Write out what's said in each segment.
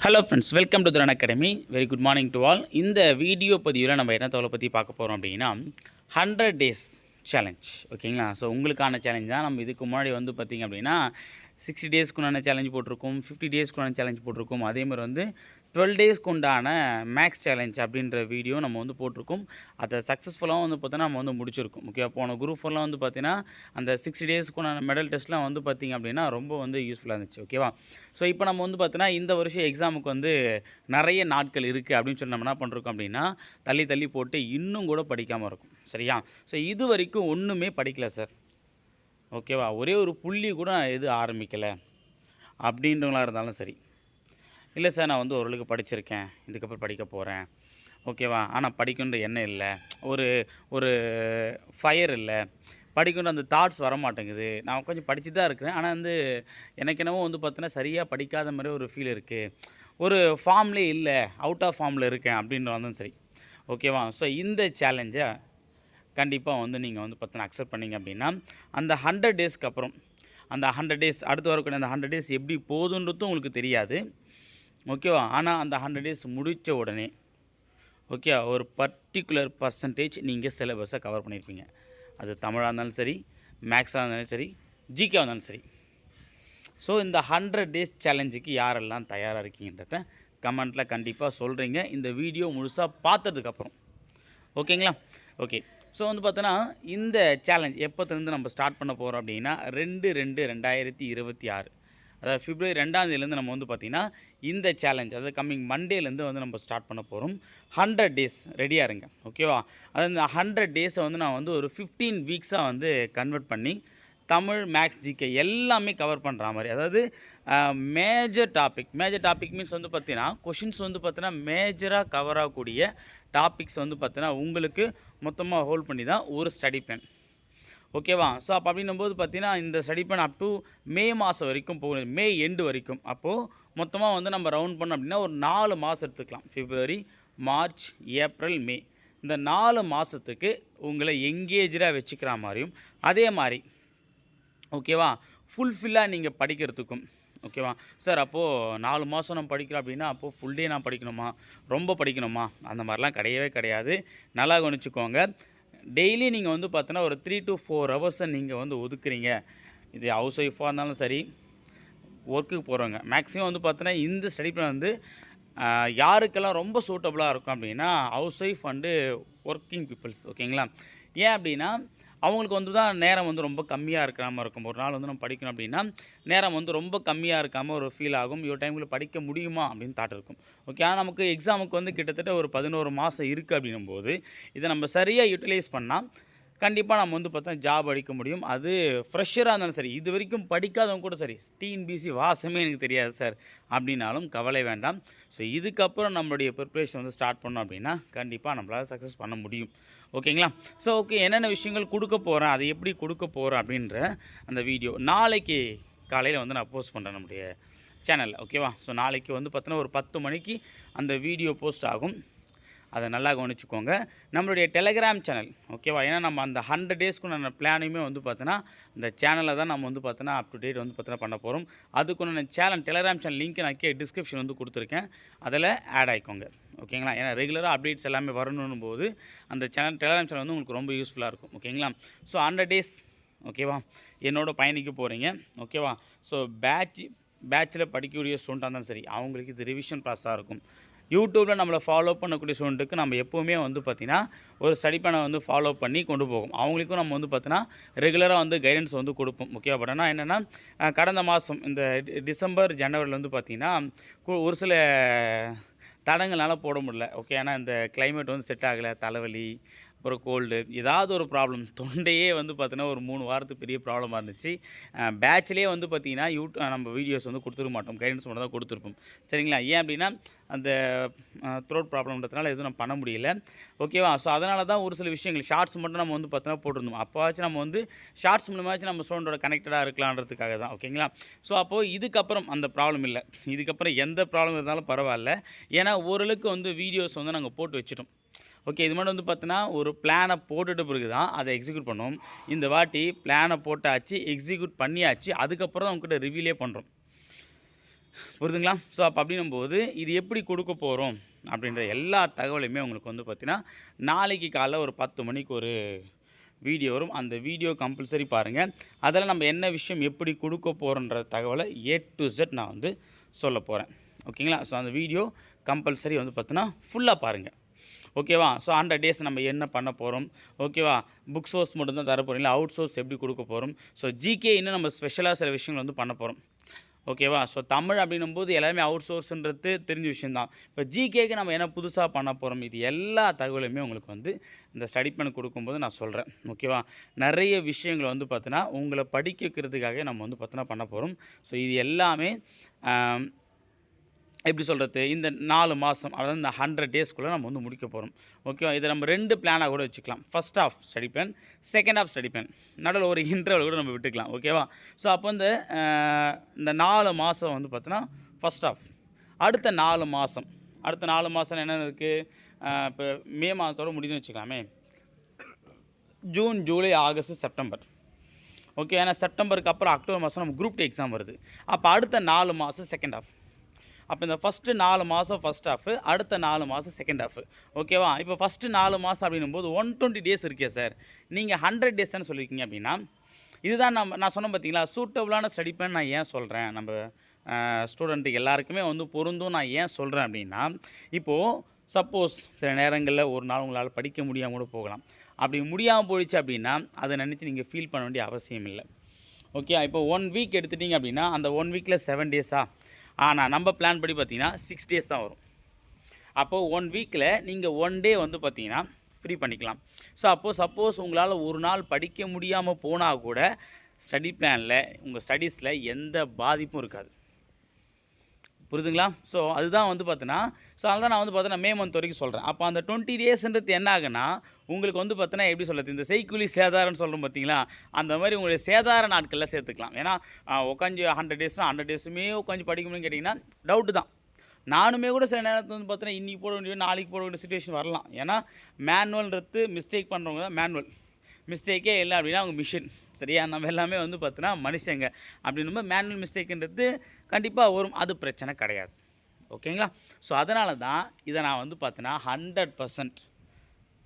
Hello friends welcome to Thiran academy very good morning to all இந்த video பதிவில் நம்ம என்ன தகவலை பற்றி பார்க்க போகிறோம் அப்படின்னா ஹண்ட்ரட் டேஸ் சேலஞ்ச் ஓகேங்களா ஸோ உங்களுக்கான சேலஞ்ச் தான். நம்ம இதுக்கு முன்னாடி வந்து பார்த்திங்க அப்படின்னா சிக்ஸ்டி டேஸ்க்குண்டான சேலஞ்ச் போட்டிருக்கோம் ஃபிஃப்டி டேஸ்க்குண்டான சேலஞ்ச் போட்டிருக்கோம். அதே மாதிரி வந்து டுவெல் டேஸ்க்கு உண்டான மேக்ஸ் சேலஞ்ச் அப்படின்ற வீடியோ நம்ம வந்து போட்டிருக்கோம். அதை சக்ஸஸ்ஃபுல்லாக வந்து பார்த்தோன்னா நம்ம வந்து முடிச்சிருக்கோம். ஓகே போன குரூப் ஃபோர்லாம் வந்து பார்த்தீங்கன்னா அந்த சிக்ஸ்டி டேஸ்க்குண்டான மெடல் டெஸ்ட்லாம் வந்து பார்த்திங்க அப்படின்னா ரொம்ப வந்து யூஸ்ஃபுல்லாக இருந்துச்சு. ஓகேவா ஸோ இப்போ நம்ம வந்து பார்த்தீங்கன்னா இந்த வருஷம் எக்ஸாமுக்கு வந்து நிறைய நாட்கள் இருக்குது அப்படின்னு சொல்லி நம்ம என்ன பண்ணுறோம் அப்படின்னா தள்ளி தள்ளி போட்டு இன்னும் கூட படிக்காமல் இருக்கும். சரியா? ஸோ இது வரைக்கும் ஒன்றுமே படிக்கலை சார் ஓகேவா ஒரே ஒரு புள்ளி கூட எது ஆரம்பிக்கலை. அப்படின்றவங்களா இருந்தாலும் சரி. இல்லை சார் நான் வந்து ஓரளவுக்கு படிச்சிருக்கேன். இதுக்கப்புறம் படிக்க போகிறேன் ஓகேவா? ஆனால் படிக்கணுன்ற எண்ணம் இல்லை. ஒரு ஒரு ஃபயர் இல்லை. படிக்கணும் அந்த தாட்ஸ் வர மாட்டேங்குது நான் கொஞ்சம் படிச்சு தான் இருக்கிறேன். ஆனால் வந்து எனக்கு என்னவோ வந்து பார்த்தோன்னா சரியாக படிக்காத மாதிரி ஒரு ஃபீல் இருக்குது ஒரு ஃபார்ம்லேயே இல்லை. அவுட் ஆஃப் ஃபார்மில் இருக்கேன். அப்படின்ற வந்தும் சரி. ஓகேவா? ஸோ இந்த சேலஞ்சை கண்டிப்பாக வந்து நீங்கள் வந்து பார்த்தோன்னா அக்செப்ட் பண்ணீங்க அப்படின்னா அந்த ஹண்ட்ரட் டேஸ்க்கு அப்புறம் அந்த ஹண்ட்ரட் டேஸ் அடுத்து வரக்கூடிய அந்த ஹண்ட்ரட் டேஸ் எப்படி போகுதுன்றதும் உங்களுக்கு தெரியாது. ஓகேவா? ஆனால் அந்த ஹண்ட்ரட் டேஸ் முடித்த உடனே ஓகே ஒரு பர்டிகுலர் பர்சன்டேஜ் நீங்கள் சிலபஸை கவர் பண்ணியிருப்பீங்க அது தமிழாக இருந்தாலும் சரி மேக்ஸாக இருந்தாலும் சரி ஜிகேவாக இருந்தாலும் சரி. ஸோ இந்த ஹண்ட்ரட் டேஸ் சேலஞ்சுக்கு யாரெல்லாம் தயாராக இருக்கீங்கன்றத கமெண்ட்டில் கண்டிப்பாக சொல்கிறீங்க இந்த வீடியோ முழுசாக பார்த்ததுக்கப்புறம் ஓகேங்களா? ஓகே ஸோ வந்து பார்த்தோன்னா இந்த சேலஞ்ச் எப்போத்துலேருந்து நம்ம ஸ்டார்ட் பண்ண போகிறோம் அப்படின்னா ரெண்டு ரெண்டு ரெண்டாயிரத்தி இருபத்தி ஆறு. அதாவது பிப்ரவரி ரெண்டாம் தேதியிலேருந்து நம்ம வந்து பார்த்திங்கன்னா இந்த சேலஞ்ச் அதாவது கம்மிங் மண்டேலேருந்து வந்து நம்ம ஸ்டார்ட் பண்ண போகிறோம் ஹண்ட்ரட் டேஸ் ரெடியாக இருங்க ஓகேவா அது இந்த ஹண்ட்ரட் டேஸை வந்து நான் வந்து ஒரு ஃபிஃப்டீன் வீக்ஸாக வந்து கன்வெர்ட் பண்ணி தமிழ் மேக்ஸ் ஜிகே எல்லாமே கவர் பண்ணுற மாதிரி. அதாவது major topic major topic means வந்து பார்த்தீங்கன்னா கொஷின்ஸ் வந்து பார்த்தீங்கன்னா மேஜராக கவர் ஆகக்கூடிய டாபிக்ஸ் வந்து பார்த்தீங்கன்னா உங்களுக்கு மொத்தமாக ஹோல்ட் பண்ணி தான் ஒரு ஸ்டடி பிளான் ஓகேவா? ஸோ அப்போ அப்படின்னும்போது பார்த்தீங்கன்னா இந்த study plan up to May மாதம் வரைக்கும் போகும் மே எண்டு வரைக்கும். அப்போது மொத்தமாக வந்து நம்ம ரவுண்ட் பண்ணோம் அப்படின்னா ஒரு நாலு மாதம் எடுத்துக்கலாம். ஃபிப்ரவரி மார்ச் ஏப்ரல் மே இந்த நாலு மாதத்துக்கு உங்களை எங்கேஜாக வச்சுக்கிற மாதிரியும் அதே மாதிரி ஓகேவா? ஃபுல்ஃபில்லாக நீங்கள் படிக்கிறதுக்கும் ஓகேவா? சார் அப்போது நாலு மாதம் நான் படிக்கிறேன் அப்படின்னா அப்போது ஃபுல் டே நான் படிக்கணுமா? ரொம்ப படிக்கணுமா? அந்த மாதிரிலாம் கிடையவே கிடையாது. நல்லா கவனிச்சுக்கோங்க. டெய்லி நீங்கள் வந்து பார்த்தோன்னா ஒரு த்ரீ டு ஃபோர் ஹவர்ஸை நீங்கள் வந்து ஒதுக்குறீங்க. இது ஹவுஸ் ஒய்ஃபாக இருந்தாலும் சரி ஒர்க்குக்கு போகிறவங்க மேக்ஸிமம் வந்து பார்த்தோன்னா இந்த ஸ்டடி பிளான் வந்து யாருக்கெல்லாம் ரொம்ப சூட்டபுளாக இருக்கும் அப்படின்னா house wife and working peoples ஓகேங்களா ஏன் அப்படின்னா அவங்களுக்கு வந்து தான் நேரம் வந்து ரொம்ப கம்மியாக இருக்கிறாம இருக்கும். ஒரு நாள் வந்து நம்ம படிக்கணும் அப்படின்னா நேரம் வந்து ரொம்ப கம்மியாக இருக்காமல் ஒரு ஃபீல் ஆகும். இவ்வளோ டைமில் படிக்க முடியுமா அப்படின்னு தாட் இருக்கும். ஓகே ஆனால் நமக்கு எக்ஸாமுக்கு வந்து கிட்டத்தட்ட ஒரு பதினோரு மாதம் இருக்குது அப்படின்னும் போது இதை நம்ம சரியாக யூட்டிலைஸ் பண்ணால் கண்டிப்பாக நம்ம வந்து பார்த்தா ஜாப் அடிக்க முடியும். அது ஃப்ரெஷராக இருந்தாலும் சரி இது வரைக்கும் படிக்காதவங்க கூட சரி டிஎன்பிசி வாசமே எனக்கு தெரியாது சார் அப்படின்னாலும் கவலை வேண்டாம். ஸோ இதுக்கப்புறம் நம்மளுடைய ப்ரிப்ரேஷன் வந்து ஸ்டார்ட் பண்ணோம் அப்படின்னா கண்டிப்பாக நம்மளால் சக்ஸஸ் பண்ண முடியும். ஓகேங்களா ஸோ ஓகே என்னென்ன விஷயங்கள் கொடுக்க போகிறேன் அதை எப்படி கொடுக்க போகிறேன் அப்படின்ற அந்த வீடியோ நாளைக்கு காலையில் வந்து நான் போஸ்ட் பண்ணுறேன் நம்முடைய சேனலில் ஓகேவா ஸோ நாளைக்கு வந்து பார்த்தோன்னா ஒரு பத்து மணிக்கு அந்த வீடியோ போஸ்ட் ஆகும். அதை நல்லா கவனிச்சுக்கோங்க. நம்மளுடைய டெலகிராம் சேனல் ஓகேவா ஏன்னா நம்ம அந்த ஹண்ட்ரட் டேஸ்க்குண்டான பிளானையுமே வந்து பார்த்தோன்னா அந்த சேனலில் தான் நம்ம வந்து பார்த்தோன்னா அப் டு டேட் வந்து பார்த்தோன்னா பண்ண போகிறோம் அதுக்குண்டான சேனல் டெலகிராம் சேனல் லிங்க் நான் கே டிஸ்கிரிப்ஷன் வந்து கொடுத்துருக்கேன். அதில் ஆட் ஆகிக்கோங்க ஓகேங்களா ஏன்னா ரெகுலராக அப்டேட்ஸ் எல்லாமே வரணும் போது அந்த சேனல் டெலகிராம் சேனல் வந்து உங்களுக்கு ரொம்ப யூஸ்ஃபுல்லாக இருக்கும். ஓகேங்களா ஸோ ஹண்ட்ரட் டேஸ் ஓகேவா என்னோட பயணிக்க போகிறீங்க ஓகேவா ஸோ பேட்ச் பேட்சில் படிக்கக்கூடிய ஸ்டூடெண்ட்டாக இருந்தாலும் சரி அவங்களுக்கு இது ரிவிஷன் ப்ராஸாக இருக்கும். யூடியூப்பில் நம்மளை ஃபாலோ பண்ணக்கூடிய ஸ்டூடெண்ட்டுக்கு நம்ம எப்போவுமே வந்து பார்த்திங்கன்னா ஒரு ஸ்டடி பிளானை வந்து ஃபாலோ பண்ணி கொண்டு போகும். அவங்களுக்கும் நம்ம வந்து பார்த்தீங்கன்னா ரெகுலராக வந்து கைடன்ஸ் வந்து கொடுப்போம். ஓகே பட் ஆனால் என்னென்னா கடந்த மாதம் இந்த டி- டிசம்பர் ஜனவரியில் வந்து பார்த்திங்கன்னா கு- ஒரு சில தடங்களால போட முடியல. ஓகே ஏன்னா இந்த கிளைமேட் வந்து செட் ஆகலை தலைவலி அப்புறம் கோல்டு ஏதாவது ஒரு ப்ராப்ளம் தொண்டையே வந்து பார்த்தீங்கன்னா ஒரு மூணு வாரத்துக்கு பெரிய ப்ராப்ளமாக இருந்துச்சு. பேட்ச்லேயே வந்து பார்த்தீங்கன்னா யூடியூ நம்ம வீடியோஸ் வந்து கொடுத்துருக்க மாட்டோம். கைடன்ஸ் மட்டும் தான் கொடுத்துருப்போம். சரிங்களா? ஏன் அப்படின்னா அந்த த்ரோட் ப்ராப்ளம்ன்றதுனால எதுவும் நம்ம பண்ண முடியல. ஓகேவா ஸோ அதனால தான் ஒரு சில விஷயங்கள் ஷார்ட்ஸ் மட்டும் நம்ம வந்து பார்த்தோன்னா போட்டிருந்தோம். அப்போவாச்சும் நம்ம வந்து ஷார்ட்ஸ் மூலமாச்சும் நம்ம ஸ்டூடெண்டோட கனெக்டடாக இருக்கலான்றதுக்காக தான். ஓகேங்களா ஸோ அப்போது இதுக்கப்புறம் அந்த ப்ராப்ளம் இல்லை. இதுக்கப்புறம் எந்த ப்ராப்ளம் இருந்தாலும் பரவாயில்ல. ஏன்னா ஓரளவுக்கு வந்து வீடியோஸ் வந்து நாங்கள் போட்டு வச்சுட்டோம். ஓகே இது மட்டும் வந்து பார்த்தீங்கன்னா ஒரு பிளானை போட்டுட்டு பிறகு தான் அதை எக்ஸிக்யூட் பண்ணுவோம் இந்த வாட்டி பிளானை போட்டாச்சு எக்ஸிக்யூட் பண்ணியாச்சு அதுக்கப்புறம் தான் உங்ககிட்ட ரிவீலே பண்ணுறோம் புரிதுங்களா ஸோ அப்போ அப்படின்னும்போது இது எப்படி கொடுக்க போகிறோம் அப்படின்ற எல்லா தகவலையுமே உங்களுக்கு வந்து பார்த்தீங்கன்னா நாளைக்கு காலைல ஒரு பத்து மணிக்கு ஒரு வீடியோ வரும். அந்த வீடியோ கம்பல்சரி பாருங்கள் அதில் நம்ம என்ன விஷயம் எப்படி கொடுக்க போகிறோன்ற தகவலை ஏ டு செட் நான் வந்து சொல்ல போகிறேன் ஓகேங்களா? ஸோ அந்த வீடியோ கம்பல்சரி வந்து பார்த்தீங்கன்னா ஃபுல்லாக பாருங்கள் ஓகேவா? ஸோ ஹண்ட்ரட் டேஸ் நம்ம என்ன பண்ண போகிறோம் ஓகேவா? புக் சோர்ஸ் மட்டும் தான் தர போகிறோம் இல்லை அவுட் சோர்ஸ் எப்படி கொடுக்க போகிறோம் ஸோ ஜிகே இன்னும் நம்ம ஸ்பெஷலாக சில விஷயங்கள் வந்து பண்ண போகிறோம் ஓகேவா? ஸோ தமிழ் அப்படின்னும் போது எல்லாருமே அவுட் சோர்ஸ்ன்றது தெரிஞ்ச விஷயந்தான் இப்போ ஜிகேக்கு நம்ம என்ன புதுசாக பண்ண போகிறோம் இது எல்லா தகவலுமே உங்களுக்கு வந்து இந்த ஸ்டடி பண்ண கொடுக்கும்போது நான் சொல்கிறேன் ஓகேவா? நிறைய விஷயங்களை வந்து பார்த்தீங்கன்னா உங்களை படிக்க வைக்கிறதுக்காக நம்ம வந்து பார்த்தீங்கன்னா பண்ண போகிறோம் ஸோ இது எல்லாமே எப்படி சொல்கிறது இந்த நாலு மாதம் அதாவது இந்த ஹண்ட்ரட் டேஸ்க்குள்ளே நம்ம வந்து முடிக்க போகிறோம் ஓகேவா இதை நம்ம ரெண்டு பிளானாக கூட வச்சுக்கலாம். First half study plan second half study plan நடுவில் ஒரு இன்டர்வல் கூட நம்ம விட்டுக்கலாம். ஓகேவா ஸோ அப்போ வந்து இந்த நாலு மாதம் வந்து பார்த்தோன்னா ஃபர்ஸ்ட் ஆஃப் அடுத்த நாலு மாதம் அடுத்த நாலு மாதம் என்ன இருக்குது இப்போ மே மாதத்தோட முடியுதுன்னு வச்சுக்கலாமே. June July August September okay ஏன்னா செப்டம்பருக்கு அப்புறம் அக்டோபர் மாதம் நம்ம குரூப் டூ எக்ஸாம் வருது. அப்போ அடுத்த நாலு மாதம் செகண்ட் ஆஃப் அப்போ இந்த ஃபஸ்ட்டு நாலு மாதம் ஃபஸ்ட் ஹாஃபு அடுத்த நாலு மாதம் செகண்ட் ஆஃப் ஓகேவா இப்போ ஃபஸ்ட்டு நாலு மாதம் அப்படின்னும் போது ஒன் டுவெண்ட்டி டேஸ் இருக்கே சார் நீங்கள் ஹண்ட்ரட் டேஸ் தானே சொல்லியிருக்கீங்க அப்படின்னா இதுதான் நம்ம நான் சொன்னேன் பார்த்தீங்களா சூட்டபுளான ஸ்டடி பிளான் நான் ஏன் சொல்கிறேன் நம்ம ஸ்டூடெண்ட்டுக்கு எல்லாருக்குமே வந்து பொருந்தும் நான் ஏன் சொல்கிறேன் அப்படின்னா இப்போது சப்போஸ் சில நேரங்களில் ஒரு நாள் உங்களால் படிக்க முடியாமல் கூட போகலாம். அப்படி முடியாமல் போயிடுச்சு அப்படின்னா அதை நினச்சி நீங்கள் ஃபீல் பண்ண வேண்டிய அவசியம் இல்லை. ஓகே இப்போ ஒன் வீக் எடுத்துட்டீங்க அப்படின்னா அந்த ஒன் வீக்கில் செவன் டேஸா ஆனால் நம்ம பிளான் படி பார்த்தீங்கன்னா சிக்ஸ் டேஸ் தான் வரும். அப்போது ஒன் வீக்கில் நீங்கள் ஒன் டே வந்து பார்த்தீங்கன்னா ஃப்ரீ பண்ணிக்கலாம். ஸோ அப்போது சப்போஸ் உங்களால் ஒரு நாள் படிக்க முடியாமல் போனால் கூட ஸ்டடி பிளானில் உங்கள் ஸ்டடீஸில் எந்த பாதிப்பும் இருக்காது. புரியுதுங்களா? ஸோ அதுதான் வந்து பார்த்தீங்கன்னா ஸோ அதான் நான் வந்து பார்த்தீங்கன்னா மே மந்த் வரைக்கும் சொல்கிறேன் அப்போ அந்த டுவெண்ட்டி டேஸ்ன்றது என்ன ஆகுனா உங்களுக்கு வந்து பார்த்தீங்கன்னா எப்படி சொல்கிறது இந்த செய்கூலி சேதாரம்னு சொல்கிறோம் பார்த்தீங்களா அந்த மாதிரி உங்களுடைய சேதார நாட்களில் சேர்த்துக்கலாம். ஏன்னா உட்காந்து ஹண்ட்ரட் டேஸ்னால் ஹண்ட்ரட் டேஸுமே உட்காந்து படிக்கணும்னு கேட்டிங்கன்னா டவுட்டு தான். நானுமே கூட சில நேரத்தில் வந்து பார்த்தீங்கன்னா இன்றைக்கி போட வேண்டிய நாளைக்கு போட வேண்டிய சுச்சுவேஷன் வரலாம். ஏன்னா மேனுவல்ன்றது மிஸ்டேக் பண்ணுறவங்க தான் மேனுவல் மிஸ்டேக்கே இல்லை அப்படின்னா அவங்க மிஷின் சரியா? நம்ம எல்லாமே வந்து பார்த்தோன்னா மனுஷங்க. அப்படின்னும் மேனுவல் மிஸ்டேக்குன்றது கண்டிப்பாக வரும். அது பிரச்சனை கிடையாது. ஓகேங்களா? ஸோ அதனால தான் இதை நான் வந்து பார்த்தோன்னா ஹண்ட்ரட் பர்சன்ட்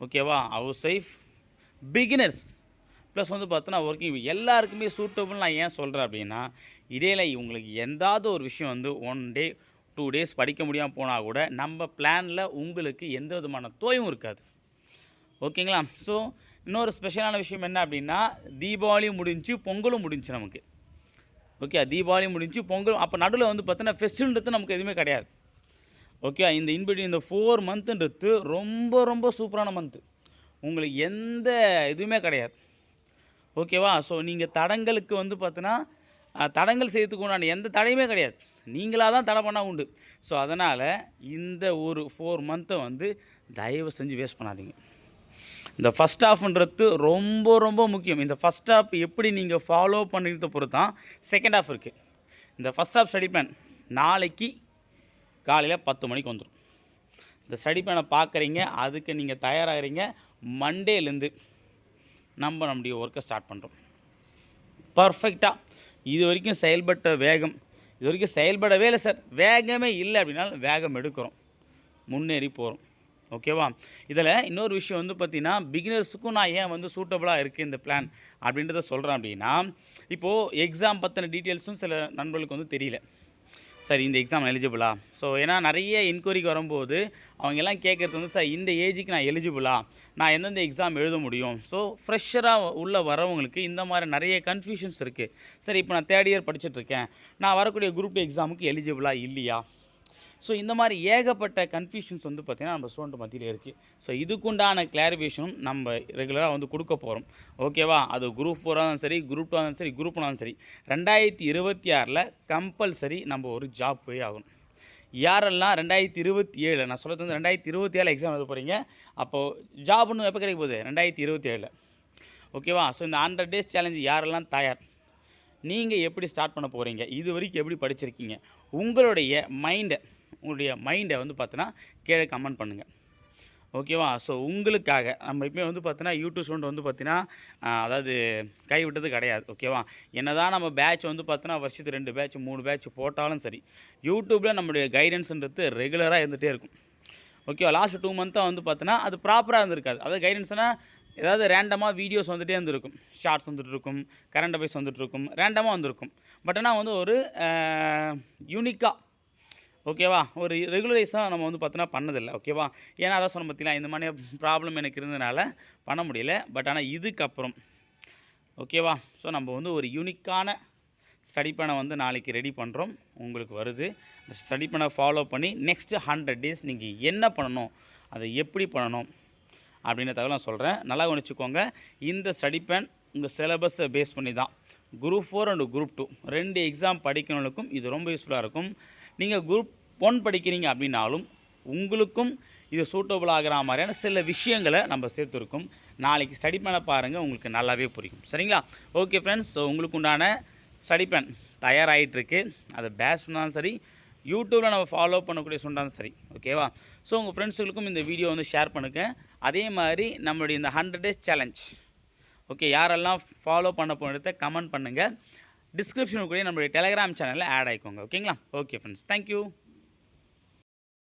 ஓகேவா? ஹவுஸ் ஒய்ஃப் பிகினர்ஸ் ப்ளஸ் வந்து பார்த்தோன்னா ஒர்க்கிங் எல்லாருக்குமே சூட்டபுள் நான் ஏன் சொல்கிறேன் அப்படின்னா இடையில இவங்களுக்கு எந்தாவது ஒரு விஷயம் வந்து ஒன் டே டூ டேஸ் படிக்க முடியாமல் போனால் கூட நம்ம பிளானில் உங்களுக்கு எந்த விதமான தோயும் இருக்காது. ஓகேங்களா? ஸோ இன்னொரு ஸ்பெஷலான விஷயம் என்ன அப்படின்னா தீபாவளியும் முடிஞ்சு பொங்கலும் முடிஞ்சு நமக்கு. ஓகே தீபாவளி முடிஞ்சு பொங்கல் அப்போ நடுவில் வந்து பார்த்தீங்கன்னா ஃபெஸ்டிவல்ன்றது நமக்கு எதுவுமே கிடையாது. ஓகே இந்த இன்பிடி இந்த ஃபோர் மந்த்துன்றது ரொம்ப ரொம்ப சூப்பரான மந்த்து உங்களுக்கு எந்த இதுவுமே கிடையாது. ஓகேவா ஸோ நீங்கள் தடங்களுக்கு வந்து பார்த்தீங்கன்னா தடங்கள் செய்யறதுக்கு உண்டான எந்த தடையுமே கிடையாது. நீங்களாக தான் தடை பண்ணால் உண்டு. ஸோ அதனால் இந்த ஒரு ஃபோர் மந்த்தை வந்து தயவு செஞ்சு வேஸ்ட் பண்ணாதீங்க. இந்த ஃபஸ்ட் ஹாஃப்ன்றது ரொம்ப ரொம்ப முக்கியம். இந்த ஃபஸ்ட் ஹாஃப் எப்படி நீங்கள் ஃபாலோ பண்ணுறத பொறுத்து தான் செகண்ட் ஹாஃப் இருக்குது இந்த ஃபஸ்ட் ஹாஃப் ஸ்டடி பிளான் நாளைக்கு காலையில் பத்து மணிக்கு வந்துடும் இந்த ஸ்டடி பிளானை பார்க்குறீங்க அதுக்கு நீங்கள் தயாராகிறீங்க மண்டேலேருந்து நம்ம நம்முடைய ஒர்க்கை ஸ்டார்ட் பண்ணுறோம் பர்ஃபெக்டாக இது வரைக்கும் செயல்பட்ட வேகம். இது வரைக்கும் செயல்படவே இல்லை சார் வேகமே இல்லை அப்படின்னாலும் வேகம் எடுக்கிறோம். முன்னேறி போகிறோம் ஓகேவா? இதில் இன்னொரு விஷயம் வந்து பார்த்திங்கன்னா பிகினர்ஸுக்கும் நான் ஏன் வந்து சூட்டபுளாக இருக்குது இந்த பிளான் அப்படின்றத சொல்கிறேன் அப்படின்னா இப்போது எக்ஸாம் பற்றின டீட்டெயில்ஸும் சில நண்பர்களுக்கு வந்து தெரியல. சார் இந்த எக்ஸாம் எலிஜிபிளா ஸோ ஏன்னா நிறைய என்கொயரிக்கு வரும்போது அவங்க எல்லாம் கேட்குறது வந்து சார் இந்த ஏஜுக்கு நான் எலிஜிபிளா நான் எந்தெந்த எக்ஸாம் எழுத முடியும்? ஸோ ஃப்ரெஷராக உள்ளே வரவங்களுக்கு இந்த மாதிரி நிறைய கன்ஃபியூஷன்ஸ் இருக்குது சார் இப்போ நான் தேர்ட் இயர் படிச்சுட்ருக்கேன் நான் வரக்கூடிய குரூப் எக்ஸாமுக்கு எலிஜிபிளா இல்லையா? ஸோ இந்த மாதிரி ஏகப்பட்ட கன்ஃபியூஷன்ஸ் வந்து பார்த்திங்கன்னா நம்ம ஸ்டூடெண்ட் மத்தியில் இருக்குது ஸோ இதுக்குண்டான கிளாரிஃபிகேஷனும் நம்ம ரெகுலராக வந்து கொடுக்க போகிறோம் ஓகேவா அது குரூப் ஃபோராக இருந்தாலும் சரி குரூப் டூ இருந்தாலும் சரி குரூப் இருந்தாலும் சரி. ரெண்டாயிரத்தி இருபத்தி ஆறில் கம்பல்சரி நம்ம ஒரு ஜாப் போய் ஆகணும். யாரெல்லாம் ரெண்டாயிரத்தி இருபத்தி ஏழு நான் சொல்கிறது வந்து ரெண்டாயிரத்தி இருபத்தி ஏழு எக்ஸாம் எழுத போகிறீங்க அப்போது ஜாப்னு எப்போ கிடைக்க போகுது? ரெண்டாயிரத்தி இருபத்தி ஏழில். ஓகேவா ஸோ இந்த ஹண்ட்ரட் டேஸ் சேலஞ்சு யாரெல்லாம் தயார்? நீங்கள் எப்படி ஸ்டார்ட் பண்ண போகிறீங்க இது வரைக்கும் எப்படி படிச்சிருக்கீங்க? உங்களுடைய மைண்டை உங்களுடைய மைண்டை வந்து பார்த்தீங்கன்னா கீழே கமெண்ட் பண்ணுங்கள் ஓகேவா ஸோ உங்களுக்காக நம்ம எப்பவுமே வந்து பார்த்தீங்கன்னா யூடியூப் ஸ்டூடெண்ட் வந்து பார்த்தீங்கன்னா அதாவது கை விட்டது கிடையாது. ஓகேவா என்ன தான் நம்ம பேட்ச் வந்து பார்த்தீங்கன்னா வருஷத்துக்கு ரெண்டு பேட்ச் மூணு பேட்ச் போட்டாலும் சரி யூடியூப்பில் நம்மளுடைய கைடன்ஸ்ன்றது ரெகுலராக இருந்துகிட்டே இருக்கும். ஓகேவா லாஸ்ட் டூ மந்த்தாக வந்து பார்த்தோன்னா அது ப்ராப்பராக இருந்திருக்காது. அதாவது கைடன்ஸ்னால் ஏதாவது ரேண்டமாக வீடியோஸ் வந்துட்டே இருந்திருக்கும். ஷார்ட்ஸ் வந்துட்டுருக்கும் கரண்ட் அஃபேர்ஸ் வந்துட்டுருக்கும் ரேண்டமாக வந்திருக்கும். பட் ஆனால் வந்து ஒரு யூனிக்காக ஓகேவா ஒரு ரெகுலரைஸாக நம்ம வந்து பார்த்தோன்னா பண்ணதில்லை ஓகேவா ஏன்னா அதான் சொன்ன பார்த்தீங்களா இந்த மாதிரி ப்ராப்ளம் எனக்கு இருந்ததுனால பண்ண முடியல. பட் ஆனால் இதுக்கப்புறம் ஓகேவா ஸோ நம்ம வந்து ஒரு யூனிக்கான ஸ்டடி பண்ண வந்து நாளைக்கு ரெடி பண்ணுறோம் உங்களுக்கு வருது. ஸ்டடி பண்ண ஃபாலோ பண்ணி நெக்ஸ்ட்டு ஹண்ட்ரட் டேஸ் நீங்கள் என்ன பண்ணணும் அதை எப்படி பண்ணணும் அப்படின்ற தகவல் நான் சொல்கிறேன் நல்லா கவனிச்சுக்கோங்க. இந்த ஸ்டடி பேன் உங்கள் சிலபஸை பேஸ் பண்ணி தான். Group four and group two ரெண்டு எக்ஸாம் படிக்கிறவங்களுக்கும் இது ரொம்ப யூஸ்ஃபுல்லாக இருக்கும். நீங்கள் குரூப் ஒன் படிக்கிறீங்க அப்படின்னாலும் உங்களுக்கும் இது சூட்டபுள் ஆகிற மாதிரியான சில விஷயங்களை நம்ம சேர்த்துருக்கோம். நாளைக்கு ஸ்டடி பண்ண பாருங்கள் உங்களுக்கு நல்லாவே புரியும். சரிங்களா? ஓகே ஃப்ரெண்ட்ஸ் ஸோ உங்களுக்கு உண்டான ஸ்டடி பிளான் தயாராகிட்டுருக்கு அது பேட்ச் சொன்னாலும் சரி யூடியூப்பில் நம்ம ஃபாலோ பண்ணக்கூடிய சொன்னாலும் சரி. ஓகேவா ஸோ உங்கள் ஃப்ரெண்ட்ஸுகளுக்கும் இந்த வீடியோ வந்து ஷேர் பண்ணுங்கள் அதே மாதிரி நம்மளுடைய இந்த ஹண்ட்ரட் டேஸ் சேலஞ்ச் ஓகே யாரெல்லாம் ஃபாலோ பண்ண போனதை கமெண்ட் பண்ணுங்கள் டிஸ்கிரிப்ஷனுக்குள்ளேயே நம்மளுடைய டெலகிராம் சேனலில் ஆட் ஆகிக்கோங்க ஓகேங்களா ஓகே ஃப்ரெண்ட்ஸ் தேங்க்யூ